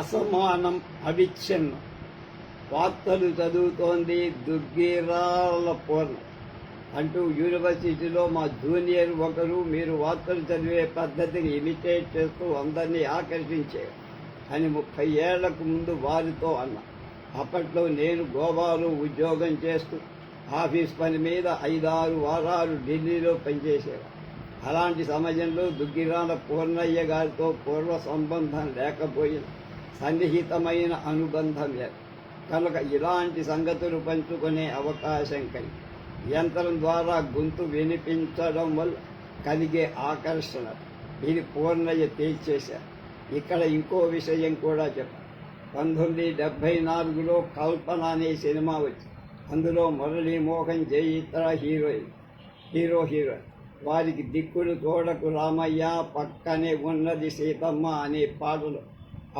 అసమానం అవిచ్ఛిన్నం. వార్తలు చదువుతోంది దుర్గిరాల పూర్ణ. అంటూ యూనివర్సిటీలో మా జూనియర్ ఒకరు మీరు వార్తలు చదివే పద్ధతిని ఇమిటేట్ చేస్తూ అందరినీ ఆకర్షించారు అని ముప్పై ఏళ్ళకు ముందు వారితో అన్న. అప్పట్లో నేను గోవాలో ఉద్యోగం చేస్తూ ఆఫీస్ పని మీద ఐదారు వారాలు ఢిల్లీలో పనిచేసేవా అలాంటి సమయంలో దుగ్గిరాల పూర్ణయ్య గారితో పూర్వ సంబంధం లేకపోయినా సన్నిహితమైన అనుబంధం లేదు. కనుక ఇలాంటి సంగతులు పంచుకునే అవకాశం కలిగి యంత్రం ద్వారా గొంతు వినిపించడం వల్ల కలిగే ఆకర్షణ. ఇది పూర్ణయ్య తీర్చేశారు ఇక్కడ ఇంకో విషయం కూడా చెప్పారు పంతొమ్మిది డెబ్భై నాలుగులో కల్పన అనే సినిమా వచ్చింది. అందులో మురళీమోహన్ జయిత్ర హీరోయిన్ హీరో హీరోయిన్. వారికి దిక్కులు తోడకు రామయ్య పక్కనే ఉన్నది సీతమ్మ అనే పాటలు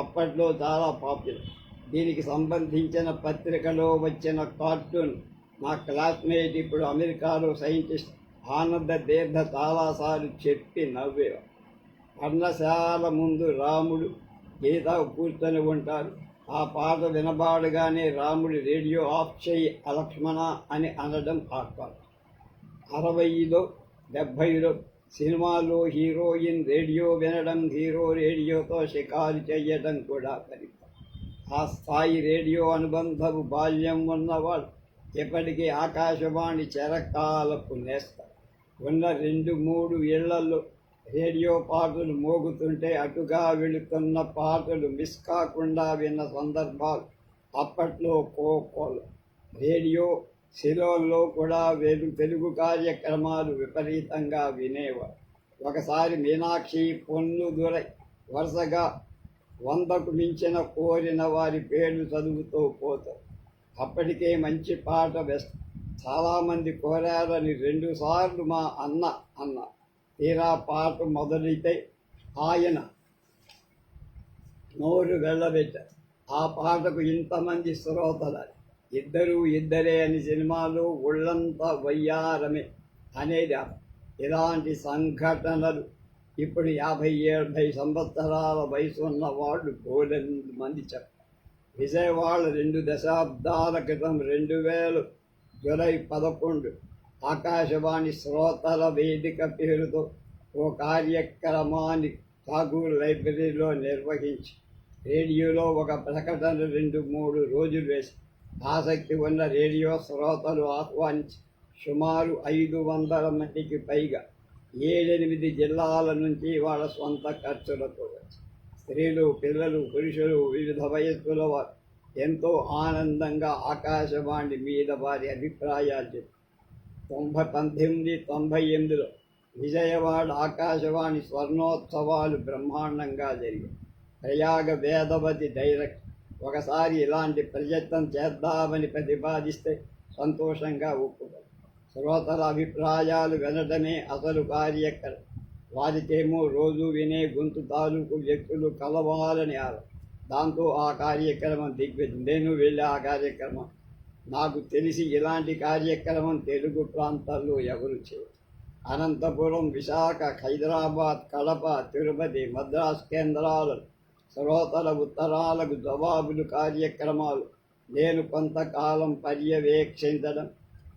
అప్పట్లో చాలా పాపులర్ దీనికి సంబంధించిన పత్రికలో వచ్చిన కార్టూన్. మా క్లాస్మేట్ ఇప్పుడు అమెరికాలో సైంటిస్ట్ ఆనంద దీర్ఘ చాలాసార్లు చెప్పి నవ్వే పర్ణశాల ముందు రాముడు గీత కూర్చొని ఉంటారు. ఆ పాట వినబాడుగానే రాముడి రేడియో ఆఫ్ చేయి అలక్ష్మణ అని అనడం ఆత్వాలు అరవైలో డెబ్భైలో సినిమాలో హీరోయిన్ రేడియో వినడం హీరో రేడియోతో షికారు చేయడం కూడా ఫలితం ఆ స్థాయి రేడియో అనుబంధపు బాల్యం ఉన్నవాడు ఇప్పటికీ ఆకాశవాణి చెరకాలపు నేస్తారు. ఉన్న రెండు మూడు ఇళ్ళలో రేడియో పాటలు మోగుతుంటే అటుగా వెళుతున్న పాటలు మిస్ కాకుండా విన్న సందర్భాలు అప్పట్లో కోకోలు. రేడియో శిలోన్లో కూడా వెలు తెలుగు కార్యక్రమాలు విపరీతంగా వినేవారు. ఒకసారి మీనాక్షి పొన్ను దొరై వరుసగా వందకు మించిన కోరిన వారి పేర్లు చదువుతూ పోతారు. అప్పటికే మంచి పాట బెస్ట్ చాలామంది కోరారని రెండుసార్లు మా అన్న అన్న తీరా పాట మొదలైతే ఆయన నోరు వెళ్ళబెట్టారు. ఆ పాటకు ఇంతమంది శ్రోతలు. ఇద్దరు ఇద్దరే అని సినిమాలు ఒళ్ళంతా వయ్యారమే అనేది ఇలాంటి సంఘటనలు. ఇప్పుడు యాభై ఏడై సంవత్సరాల వయసు ఉన్న వాళ్ళు బోలెండు మంది చెప్పారు విజయవాడ రెండు దశాబ్దాల క్రితం రెండు వేలు జూలై పదకొండు ఆకాశవాణి శ్రోతల వేదిక పేరుతో ఓ కార్యక్రమాన్ని ఠాగూర్ లైబ్రరీలో నిర్వహించి రేడియోలో ఒక ప్రకటన రెండు మూడు రోజులు వేసి ఆసక్తి ఉన్న రేడియో శ్రోతలు ఆహ్వానించి సుమారు ఐదు వందల మందికి పైగా ఏడెనిమిది జిల్లాల నుంచి వాళ్ళ సొంత ఖర్చులతో స్త్రీలు పిల్లలు పురుషులు వివిధ వయస్సుల వారు ఎంతో ఆనందంగా ఆకాశవాణి మీద వారి అభిప్రాయాలు చెప్పి తొంభై పంతొమ్మిది తొంభై ఎనిమిదిలో విజయవాడ ఆకాశవాణి స్వర్ణోత్సవాలు బ్రహ్మాండంగా జరిగాయి. ప్రయాగ వేదవతి డైరెక్ట్ ఒకసారి ఇలాంటి ప్రయత్నం చేద్దామని ప్రతిపాదిస్తే సంతోషంగా ఒప్పుకోరు శ్రోతల అభిప్రాయాలు వినడమే అసలు కార్యక్రమం వారికేమో రోజు వినే గొంతు తాలూకు వ్యక్తులు కలవాలని ఆలో దాంతో ఆ కార్యక్రమం దిగ్విజయం. నేను వెళ్ళే ఆ కార్యక్రమం. నాకు తెలిసి ఇలాంటి కార్యక్రమం తెలుగు ప్రాంతాల్లో ఎవరు చేయరు. అనంతపురం విశాఖ హైదరాబాద్ కడప తిరుపతి మద్రాస్ కేంద్రాలు శ్రోతల ఉత్తరాలకు జవాబులు కార్యక్రమాలు నేను కొంతకాలం పర్యవేక్షించడం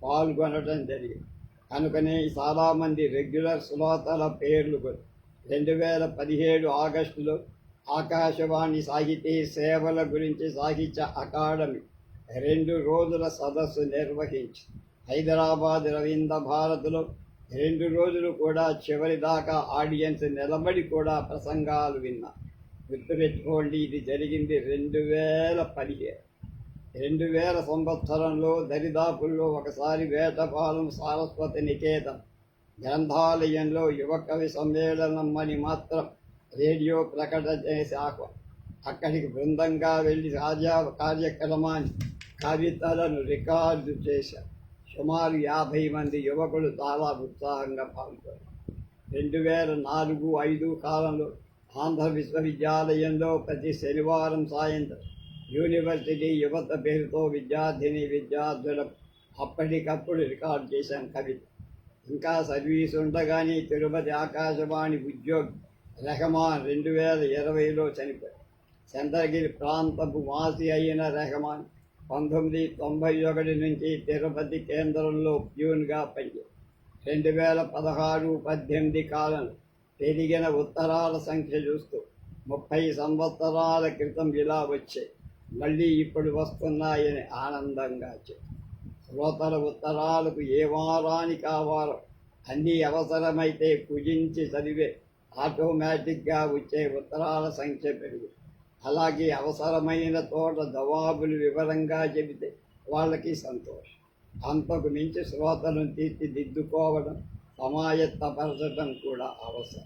పాల్గొనడం జరిగింది కనుకనే చాలామంది రెగ్యులర్ శ్రోతల పేర్లు రెండు వేల పదిహేడు ఆగస్టులో ఆకాశవాణి సాహితీ సేవల గురించి సాహిత్య అకాడమీ రెండు రోజుల సదస్సు నిర్వహించి హైదరాబాద్ రవీంద్ర భారత్లో రెండు రోజులు కూడా చివరి దాకా ఆడియన్స్ నిలబడి కూడా ప్రసంగాలు విన్నారు గుర్తుపెట్టుకోండి ఇది జరిగింది రెండు వేల పదిహేను రెండు వేల సంవత్సరంలో దరిదాపుల్లో ఒకసారి వేటపాలెం సారస్వతి నికేతన్ గ్రంథాలయంలో యువకవి సమ్మేళనం అని మాత్రం రేడియో ప్రకటన చేసి అక్కడికి బృందంగా వెళ్ళి రాజా కార్యక్రమాన్ని కవితలను రికార్డు చేశారు. సుమారు యాభై మంది యువకులు చాలా ఉత్సాహంగా పాల్గొన్నారు. రెండు వేల నాలుగు ఐదు కాలంలో ఆంధ్ర విశ్వవిద్యాలయంలో ప్రతి శనివారం సాయంత్రం యూనివర్సిటీ యువత పేరుతో విద్యార్థిని విద్యార్థులకు అప్పటికప్పుడు రికార్డు చేశాం కవిత. ఇంకా సర్వీస్ ఉండగానే తిరుపతి ఆకాశవాణి ఉద్యోగి రెహమాన్ రెండు వేల ఇరవైలో చనిపోయారు చంద్రగిరి ప్రాంతపు వాసి అయిన రెహమాన్ పంతొమ్మిది తొంభై ఒకటి నుంచి తిరుపతి కేంద్రంలో ప్యూన్గా పనిచేశారు రెండు వేల పదహారు పద్దెనిమిది కాలంలో పెరిగిన ఉత్తరాల సంఖ్య చూస్తూ ముప్పై సంవత్సరాల క్రితం ఇలా వచ్చాయి. మళ్ళీ ఇప్పుడు వస్తున్నాయని ఆనందంగా చెప్పారు శ్రోతల ఉత్తరాలకు ఏ వారానికి ఆ వారం అన్నీ అవసరమైతే పూజించి చదివే ఆటోమేటిక్గా వచ్చే ఉత్తరాల సంఖ్య పెరుగు అలాగే అవసరమైన తోట జవాబులు వివరంగా చెబితే వాళ్ళకి సంతోషం. అంతకు మించి శ్రోతలను తీర్చిదిద్దుకోవడం సమాయత్తపరచడం కూడా అవసరం.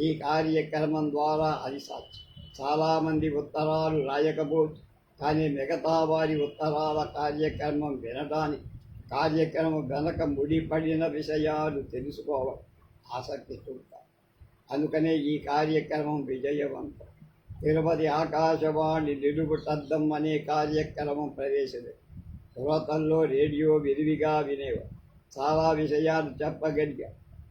ఈ కార్యక్రమం ద్వారా అది సాధ్యం. చాలామంది ఉత్తరాలు రాయకపోవచ్చు కానీ మిగతా వారి ఉత్తరాల కార్యక్రమం వినడానికి కార్యక్రమం వెనక ముడిపడిన విషయాలు తెలుసుకోవడం ఆసక్తి చూపుతారు. అందుకనే ఈ కార్యక్రమం విజయవంతం. తిరుపతి ఆకాశవాణి నిలుగుటద్దం అనే కార్యక్రమం ప్రవేశమే శ్రోతల్లో రేడియో విరివిగా వినేవారు. చాలా విషయాలు చెప్పగలిగా.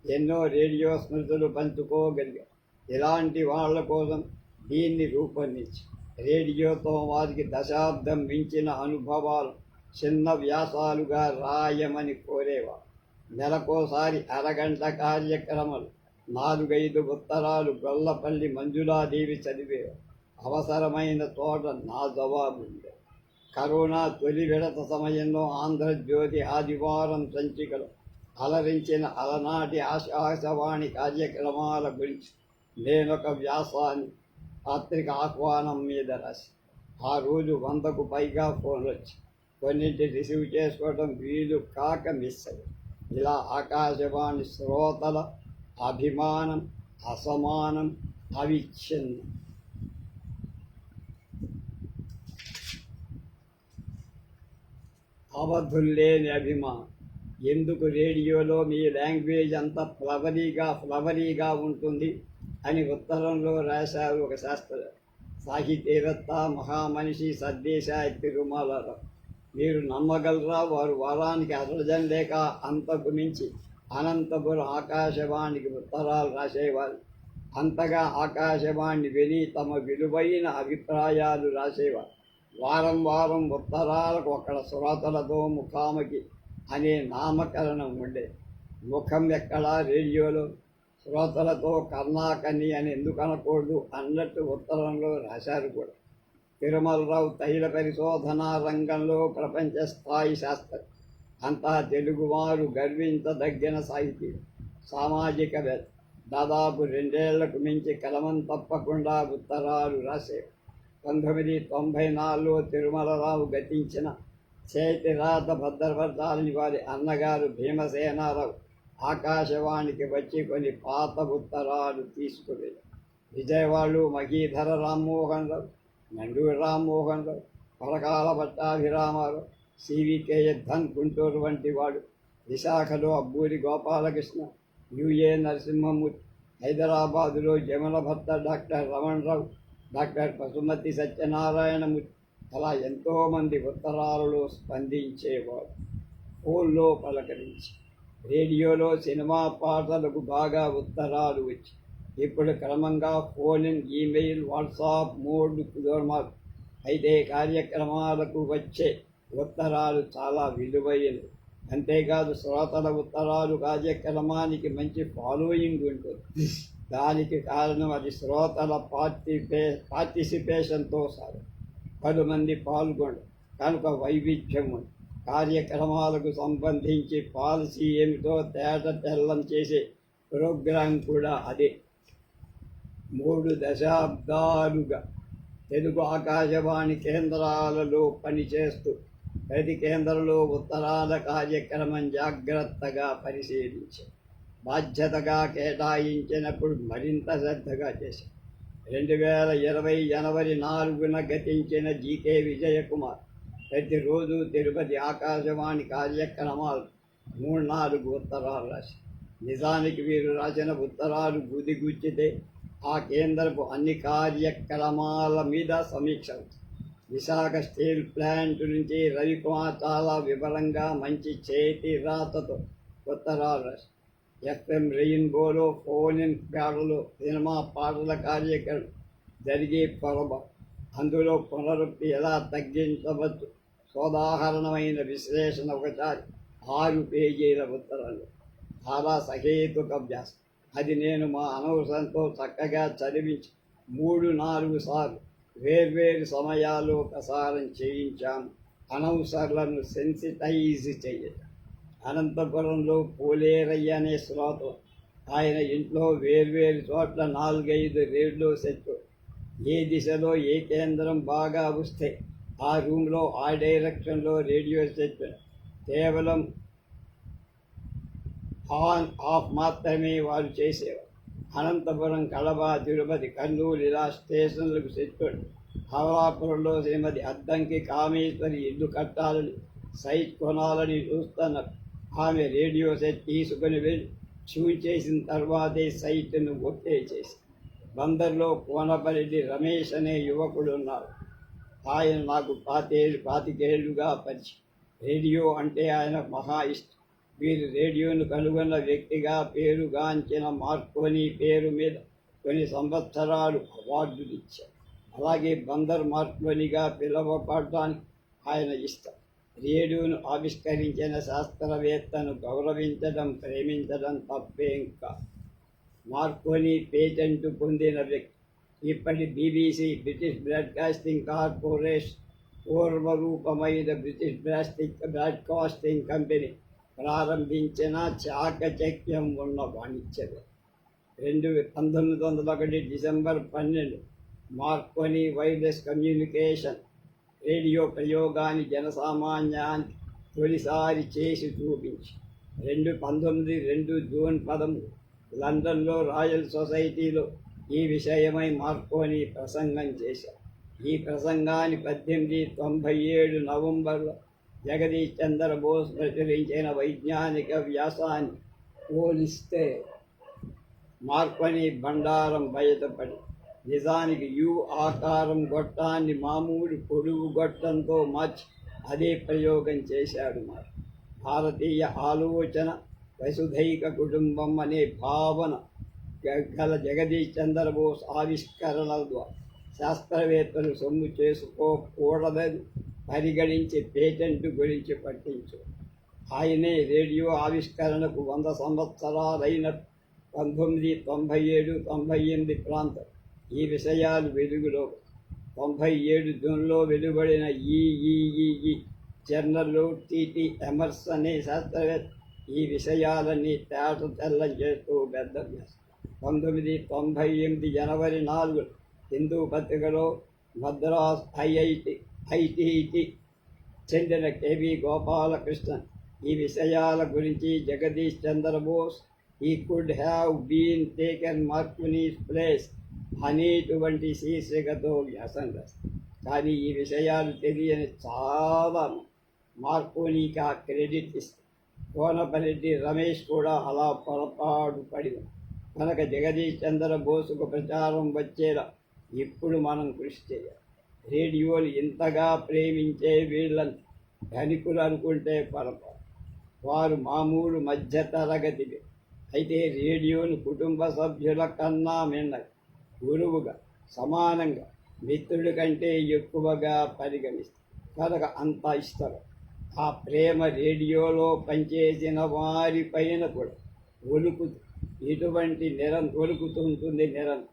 ఎన్నో రేడియో స్మృతులు పంచుకోగలిగా. ఇలాంటి వాళ్ళ కోసం దీన్ని రూపొందించి రేడియోతో వారికి దశాబ్దం మించిన అనుభవాలు చిన్న వ్యాసాలుగా రాయమని కోరేవారు. నెలకోసారి అరగంట కార్యక్రమాలు నాలుగైదు ఉత్తరాలు గొల్లపల్లి మంజులాదేవి చదివేవారు. అవసరమైన చోట నా జవాబు ఉండేది. కరోనా తొలి విడత సమయంలో ఆంధ్రజ్యోతి ఆదివారం సంచికలు అలరించిన అలనాటి ఆశావాణి కార్యక్రమాల గురించి నేనొక వ్యాసాన్ని పత్రిక ఆహ్వానం మీద రాసి ఆ రోజు వందకు పైగా ఫోన్లు వచ్చి కొన్నింటి రిసీవ్ చేసుకోవడం వీలు కాక మిస్ అయ్యి ఇలా ఆకాశవాణి శ్రోతల అభిమానం అసమానం అవిచ్ఛిన్నం. అవధుల్లేని అభిమాన్ ఎందుకు రేడియోలో మీ లాంగ్వేజ్ అంత ఫ్లవరీగా ఫ్లవరీగా ఉంటుంది అని ఉత్తరంలో రాశారు ఒక శాస్త్ర సాహితీవేత్త మహామనిషి సద్దేశాయ తిరుమలరావు మీరు నమ్మగలరా? వారు వారానికి అసజం లేక అంతకు మించి అనంతపురం ఆకాశవాణికి ఉత్తరాలు రాసేవారు. అంతగా ఆకాశవాణి విని తమ విలువైన అభిప్రాయాలు రాసేవారు. వారం వారం ఉత్తరాలకు అక్కడ శ్రోతలతో ముఖాముఖి అనే నామకరణం ఉండే. ముఖం ఎక్కడా? రేడియోలో. శ్రోతలతో కర్ణాకని అని ఎందుకు అనకూడదు అన్నట్టు ఉత్తరంలో రాశారు కూడా. తిరుమలరావు తైల పరిశోధన రంగంలో ప్రపంచ స్థాయి శాస్త్రం. అంతా తెలుగువారు గర్వించదగిన సాహితీ. సామాజికవేత్త దాదాపు రెండేళ్ళకు మించి కలమం తప్పకుండా ఉత్తరాలు రాసేవారు పంతొమ్మిది తొంభై నాలుగులో తిరుమలరావు గతించిన చేతి రాత భద్రపరచాలని వారి అన్నగారు భీమసేనారావు ఆకాశవాణికి వచ్చి కొన్ని పాత ఉత్తరాలు తీసుకుని విజయవాడలు మహీధర రామ్మోహన్ రావు నండూరి రామ్మోహన్ రావు పరకాల పట్టాభిరామారావు సివికే ధన్ గుంటూరు వంటి వాడు విశాఖలో అబ్బూరి గోపాలకృష్ణ యుఏ నరసింహమూర్తి హైదరాబాదులో జమల భర్త డాక్టర్ రమణరావు డాక్టర్ పశుమతి సత్యనారాయణమూర్తి అలా ఎంతోమంది ఉత్తరాలలో స్పందించేవారు. ఫోన్లో పలకరించి రేడియోలో సినిమా పాటలకు బాగా ఉత్తరాలు వచ్చి ఇప్పుడు క్రమంగా ఫోన్ ఈమెయిల్ వాట్సాప్ మోడ్ కుదర్మాలు అయితే కార్యక్రమాలకు వచ్చే ఉత్తరాలు చాలా విలువైనవి. అంతేకాదు శ్రోతల ఉత్తరాలు కార్యక్రమానికి మంచి ఫాలోయింగ్ ఉంటుంది. దానికి కారణం అది శ్రోతల పార్టిపే పార్టిసిపేషన్తో సాగు పది మంది కనుక వైవిధ్యం కార్యక్రమాలకు సంబంధించి పాలసీ ఏమిటో తేట తెల్లం చేసే ప్రోగ్రాం కూడా అదే. మూడు దశాబ్దాలుగా తెలుగు ఆకాశవాణి కేంద్రాలలో పనిచేస్తూ ప్రతి కేంద్రంలో ఉత్తరాల కార్యక్రమం జాగ్రత్తగా పరిశీలించారు. బాధ్యతగా కేటాయించినప్పుడు మరింత శ్రద్ధగా చేశారు. రెండు వేల ఇరవై జనవరి నాలుగున గతించిన జీకే విజయకుమార్ ప్రతిరోజు తిరుపతి ఆకాశవాణి కార్యక్రమాలు మూడు నాలుగు ఉత్తరాలు రాసి నిజానికి వీరు రాసిన ఉత్తరాలు గుదిగుచ్చితే ఆ కేంద్రపు అన్ని కార్యక్రమాల మీద సమీక్ష విశాఖ స్టీల్ ప్లాంట్ నుంచి రవికుమార్ చాలా వివరంగా మంచి చేతి రాతతో ఉత్తరాలు రాసి ఎఫ్ఎం రెయిన్బోలో ఫోన్ ఇన్ సినిమా పాటల కార్యక్రమం జరిగే పొరబ. అందులో పునరుక్తి ఎలా తగ్గించవచ్చు? సోదాహరణమైన విశ్లేషణ ఒకసారి. ఆరు పేజీల ఉత్తరాలు. చాలా సహేతుక అభ్యాసం. అది నేను మా అనవసరంతో చక్కగా చదివించి మూడు నాలుగు సార్లు వేర్వేరు సమయాల్లో ప్రసారం చేయించాను. అనవసరాలను సెన్సిటైజ్ చేయటం. అనంతపురంలో పోలేరయ్య అనే శ్రోత ఆయన ఇంట్లో వేర్వేరు చోట్ల నాలుగైదు రేడియో సెట్లు ఏ దిశలో ఏ కేంద్రం బాగా వస్తే ఆ రూమ్లో ఆ డైరెక్షన్లో రేడియో సెట్. కేవలం ఆన్ ఆఫ్ మాత్రమే వారు చేసేవారు. అనంతపురం కడప తిరుపతి కర్నూలు ఇలా స్టేషన్లకు సెట్టుడు హవలాపురంలో శ్రీమతి అద్దంకి కామేశ్వరి ఇల్లు కట్టాలని సైట్ కొనాలని చూస్తున్నారు. ఆమె రేడియో సెట్ తీసుకుని వెళ్ళి షూ చేసిన తర్వాతే సైట్ను ఒకే చేసి. బందర్లో కోనపరెడ్డి రమేష్ అనే యువకుడు ఉన్నారు ఆయన నాకు పాతేళ్ళు పాతికేళ్ళుగా పరిచయం. రేడియో అంటే ఆయన మహా ఇష్టం. వీరు రేడియోను కనుగొన్న వ్యక్తిగా పేరుగాంచిన మార్కోని పేరు మీద కొన్ని సంవత్సరాలు అవార్డులు ఇచ్చారు. అలాగే బందర్ మార్కోనిగా పిలువపడటానికి ఆయన ఇష్టం. రేడియోను ఆవిష్కరించిన శాస్త్రవేత్తను గౌరవించడం ప్రేమించడం తప్పేం ఇంకా. మార్కోని పేటెంట్ పొందిన వ్యక్తి. ఇప్పటి బీబీసీ బ్రిటిష్ బ్రాడ్కాస్టింగ్ కార్పొరేషన్ పూర్వరూపమైన బ్రిటిష్ బ్రాస్టింగ్ బ్రాడ్కాస్టింగ్ కంపెనీ ప్రారంభించిన చాకచక్యం ఉన్న వాణిజ్యమే. రెండు పంతొమ్మిది వందల ఒకటి డిసెంబర్ పన్నెండు మార్కోని వైర్లెస్ కమ్యూనికేషన్ రేడియో ప్రయోగాన్ని జనసామాన్యానికి తొలిసారి చేసి చూపించి రెండు పంతొమ్మిది రెండు జూన్ పదమూడు లండన్లో రాయల్ సొసైటీలో ఈ విషయమై మార్కోని ప్రసంగం చేశారు. ఈ ప్రసంగాన్ని పద్దెనిమిది తొంభై ఏడు నవంబర్లో జగదీష్ చంద్రబోస్ ప్రచురించిన వైజ్ఞానిక వ్యాసాన్ని పోలిస్తే మార్పని బండారం బయటపడి నిజానికి యు ఆకారం గొట్టాన్ని మామూలు పొడుగు గొట్టంతో మార్చి అదే ప్రయోగం చేశాడు మరి. భారతీయ ఆలోచన వసుధైక కుటుంబం అనే భావన గల జగదీష్ చంద్రబోస్ ఆవిష్కరణల ద్వారా శాస్త్రవేత్తలు సొమ్ము చేసుకోకూడదని పరిగణించి పేటెంట్ గురించి పట్టించు. ఆయనే రేడియో ఆవిష్కరణకు వంద సంవత్సరాలైన పంతొమ్మిది తొంభై ఏడు తొంభై ఎనిమిది ప్రాంతం. ఈ విషయాలు వెలుగులో. తొంభై ఏడు జూన్లో వెలువడిన ఈఈఈఈ జర్నల్లో టిటి ఎమర్స్ అనే శాస్త్రవేత్త ఈ విషయాలన్నీ తేట తెల్లం చేస్తూ పెద్ద పంతొమ్మిది తొంభై ఎనిమిది జనవరి నాలుగు హిందూ పత్రికలో మద్రాస్ ఐఐటి ఐటీటి చెందిన కేవీ గోపాలకృష్ణన్ ఈ విషయాల గురించి జగదీష్ చంద్రబోస్ ఈ could have been taken Marconi's place అనేటువంటి శీర్షికతో వ్యాసం రాస్తారు కానీ ఈ విషయాలు తెలియని చాలా మార్కోనీకి ఆ క్రెడిట్ ఇస్తారు కోనపరెడ్డి రమేష్ కూడా అలా పొరపాటు పడి కనుక జగదీష్ చంద్ర బోసుకు ప్రచారం వచ్చేలా ఇప్పుడు మనం కృషి చేయాలి. రేడియోలు ఇంతగా ప్రేమించే వీళ్ళని ధనికులు అనుకుంటే పొరపాటు. వారు మామూలు మధ్యతరగతివి. అయితే రేడియోను కుటుంబ సభ్యుల కన్నా మిన్నగా గురువుగా సమానంగా మిత్రుడి కంటే ఎక్కువగా పరిగణిస్తారు కనుక అంత ఇస్తారు ఆ ప్రేమ రేడియోలో పనిచేసిన వారి పైన కూడా ఒలుకు ఎటువంటి నిరం ఒలుకుతుంటుంది నిరం.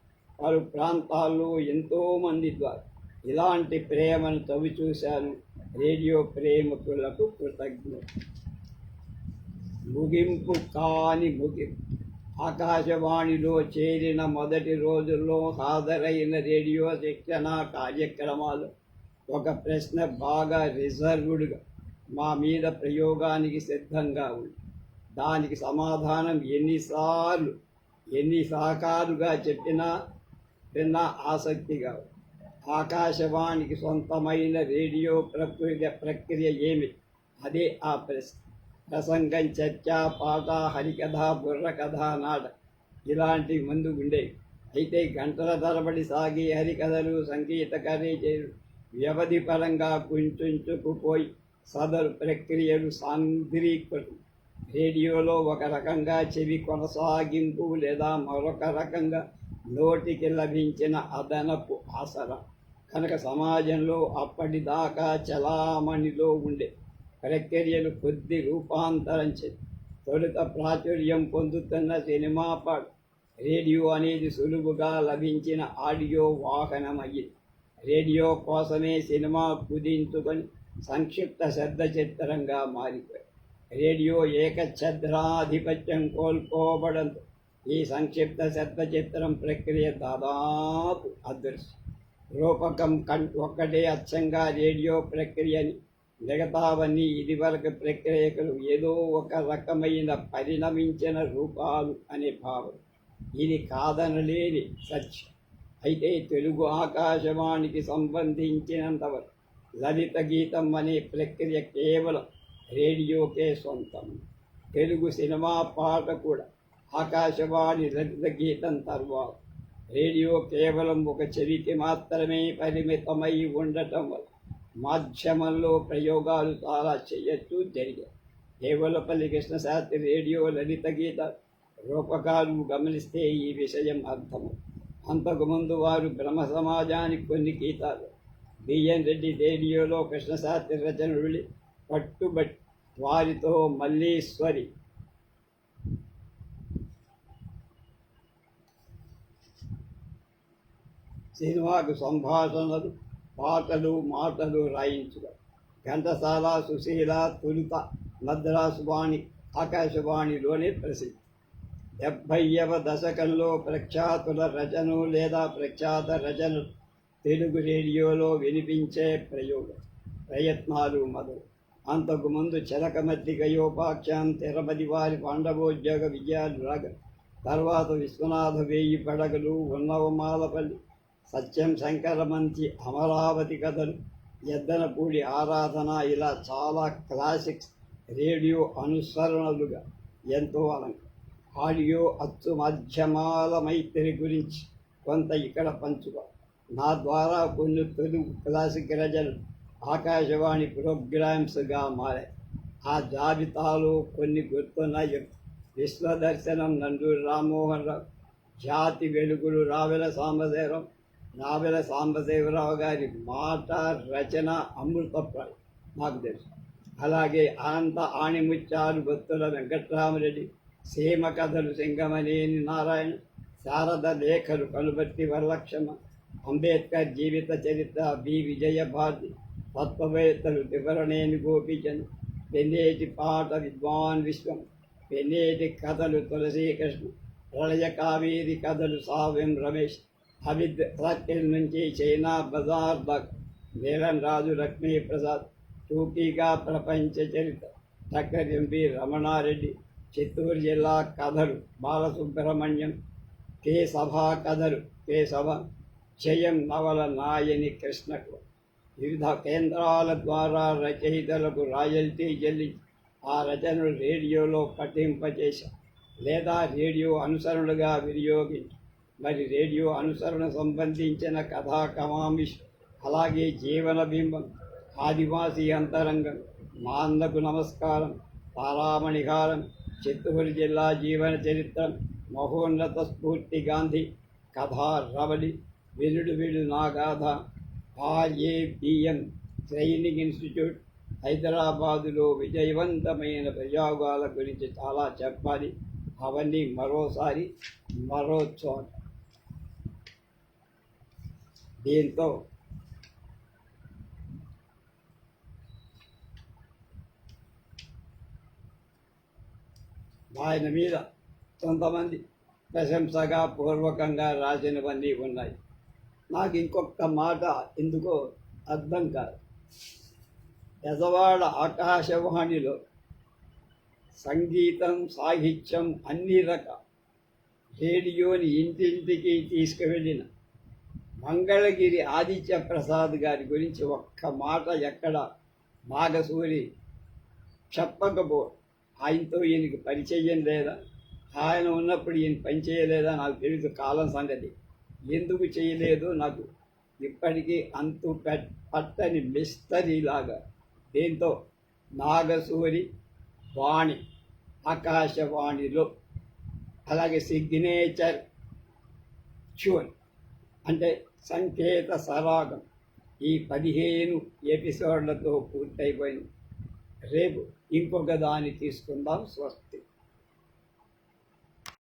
పలు ప్రాంతాల్లో ఎంతోమంది ద్వారా ఇలాంటి ప్రేమను చవి చూశాను రేడియో ప్రేమికులకు కృతజ్ఞత. ముగింపు కాని ముగింపు. ఆకాశవాణిలో చేరిన మొదటి రోజుల్లో హాజరైన రేడియో శిక్షణ కార్యక్రమాలు ఒక ప్రశ్న బాగా రిజర్వ్డ్గా మా మీద ప్రయోగానికి సిద్ధంగా ఉంది. దానికి సమాధానం ఎన్నిసార్లు ఎన్ని సాకారుగా చెప్పినా విన్నా ఆసక్తిగా ఉంది. ఆకాశవాణికి సొంతమైన రేడియో ప్రక్రియ ప్రక్రియ ఏమి అదే ఆ ప్రశ్న. ప్రసంగం చర్చ పాట హరికథ బుర్రకథ నాట ఇలాంటివి ముందు ఉండేవి అయితే గంటల తరబడి సాగి హరికథలు సంగీత కరేజీలు వ్యవధి పరంగా కుంచుకుపోయి సదరు ప్రక్రియలు సాంద్రీకృతం. రేడియోలో ఒక రకంగా చెవి కొనసాగింపు లేదా మరొక రకంగా నోటికి లభించిన అదనపు ఆసర. కనుక సమాజంలో అప్పటిదాకా చలామణిలో ఉండే ప్రక్రియలు కొద్ది రూపాంతరం చెంది తొలుత ప్రాచుర్యం పొందుతున్న సినిమా పాట రేడియో అనేది సులువుగా లభించిన ఆడియో వాహనం అయ్యింది రేడియో కోసమే సినిమా కుదించుకొని సంక్షిప్త శబ్ద చిత్రంగా మారిపోయి రేడియో ఏకఛద్రాధిపత్యం కోల్పోవడంతో ఈ సంక్షిప్త శబ్ద చిత్రం ప్రక్రియ దాదాపు అదృశ్యం. రూపకం కం ఒక్కటే అచ్చంగా రేడియో ప్రక్రియని మిగతావన్నీ ఇదివరకు ప్రక్రియకులు ఏదో ఒక రకమైన పరిణమించిన రూపాలు అనే భావం ఇది కాదనలేని సత్యం. అయితే తెలుగు ఆకాశవాణికి సంబంధించినంతవరకు లలిత గీతం అనే ప్రక్రియ కేవలం రేడియోకే సొంతం. తెలుగు సినిమా పాట కూడా ఆకాశవాణి లలిత గీతం తర్వాత. రేడియో కేవలం ఒక చెవికి మాత్రమే పరిమితమై ఉండటం వల్ల మాధ్యమంలో ప్రయోగాలు చాలా చేయొచ్చు. జరిగాయి దేవులపల్లి కృష్ణశాస్త్రి రేడియో లలిత గీత రూపకాలు గమనిస్తే ఈ విషయం అర్థము అంతకుముందు వారు బ్రహ్మ సమాజానికి కొన్ని గీతాలు. బిఎన్ రెడ్డి రేడియోలో కృష్ణశాస్త్రి రచనలు పట్టుబట్టి వారితో మల్లీశ్వరి సినిమాకు సంభాషణలు పాటలు మాటలు రాయించుట ఘంటసాల సుశీల తొలుత మద్రాసువాణి ఆకాశవాణిలోనే ప్రసిద్ధి. డెబ్భైవ దశకంలో ప్రఖ్యాతుల రచనలు లేదా ప్రఖ్యాత రచనలు తెలుగు రేడియోలో వినిపించే ప్రయోగం ప్రయత్నాలు మొదలు. అంతకుముందు చిలకమద్ది గయోపాఖ్యాన్ తిరుపతి వారి పాండవోద్యోగ విజయాలు రాగ తర్వాత విశ్వనాథ వేయి పడగలు ఉన్నవమాలపల్లి సత్యం శంకరమంచి అమరావతి కథలు ఎద్దనపూడి ఆరాధన ఇలా చాలా క్లాసిక్స్ రేడియో అనుసరణలుగా ఎంతో అలంకరణ ఆడియో అచ్చు మాధ్యమాల మైత్రి గురించి కొంత ఇక్కడ పంచుకో. నా ద్వారా కొన్ని తెలుగు క్లాసిక్ రచనలు ఆకాశవాణి ప్రోగ్రామ్స్గా మారాయి. ఆ జాబితాలో కొన్ని గుర్తున్నాయి. విశ్వదర్శనం నందూరి రామ్మోహన్ రావు జాతి వెలుగులు రావెల సాంబశివరావు నావెల సాంబశివరావు గారి మాట రచన అమృతప్రాయం నాకు తెలుసు. అలాగే అనంత ఆణిముత్యాలు బొత్తుల వెంకట్రామరెడ్డి సీమ కథలు సింగమనేని నారాయణ శారద లేఖలు కనుబర్తి వరలక్ష్మ అంబేద్కర్ జీవిత చరిత్ర బి. విజయభారతి తత్వవేత్తలు వివరణేని గోపీచంద్ పెన్నేటి పాట విద్వాన్ విశ్వం పెన్నేటి కథలు తులసీకృష్ణ ప్రళయ కావేరి కథలు సావ్యం రమేష్ అవిద్ సర్కిల్ నుంచి చైనా బజార్ బక్ నీలం రాజు లక్ష్మీ ప్రసాద్ టూకీగా ప్రపంచ చరిత్ర డాక్టర్ ఎంపి రమణారెడ్డి చిత్తూరు జిల్లా కథలు బాలసుబ్రహ్మణ్యం కే సభా కథలు కే సభ జయం నవల నాయని కృష్ణకు. వివిధ కేంద్రాల ద్వారా రచయితలకు రాయల్టీ చెల్లించి ఆ రచనలు రేడియోలో పఠింపచేశాం లేదా రేడియో అనుసరణలుగా వినియోగించి మరి రేడియో అనుసరణ సంబంధించిన కథా కమామిష్ అలాగే జీవన బింబం ఆదివాసీ అంతరంగం మాందకు నమస్కారం తారామణిహారం చిత్తూరు జిల్లా జీవన చరిత్ర మహోన్నత స్ఫూర్తి గాంధీ కథా రవలి విలుడు విడు నాగాథ ఆర్ఏబిఎం ట్రైనింగ్ ఇన్స్టిట్యూట్ హైదరాబాదులో విజయవంతమైన ప్రయోగాల గురించి చాలా చెప్పాలి. అవన్నీ మరోసారి మరో చోట దీంతో ఆయన మీద కొంతమంది ప్రశంసగా పూర్వకంగా రాసినవన్నీ ఉన్నాయి. నాకు ఇంకొక మాట ఎందుకో అర్థం కాదు. యజవాడ ఆకాశవాణిలో సంగీతం సాహిత్యం అన్ని రకాల రేడియోని ఇంటింటికి తీసుకువెళ్ళిన మంగళగిరి ఆదిత్య ప్రసాద్ గారి గురించి ఒక్క మాట ఎక్కడ మాగసూరి చెప్పకపో ఆయనతో ఈయనకి పరిచయం లేదా? ఆయన ఉన్నప్పుడు ఈయన పని చేయలేదా? నాకు తెలియదు కాలం సంగతి. ఎందుకు చేయలేదు? నాకు ఇప్పటికీ అంతు పట్టని మిస్తరిలాగా దీంతో? నాగసూరి వాణి ఆకాశవాణిలో. అలాగే సిగ్నేచర్ ట్యూన్ అంటే సంకేత సరాగం ఈ పదిహేను ఎపిసోడ్లతో పూర్తయిపోయింది. రేపు ఇంకొక దాన్ని తీసుకుందాం. స్వస్తి.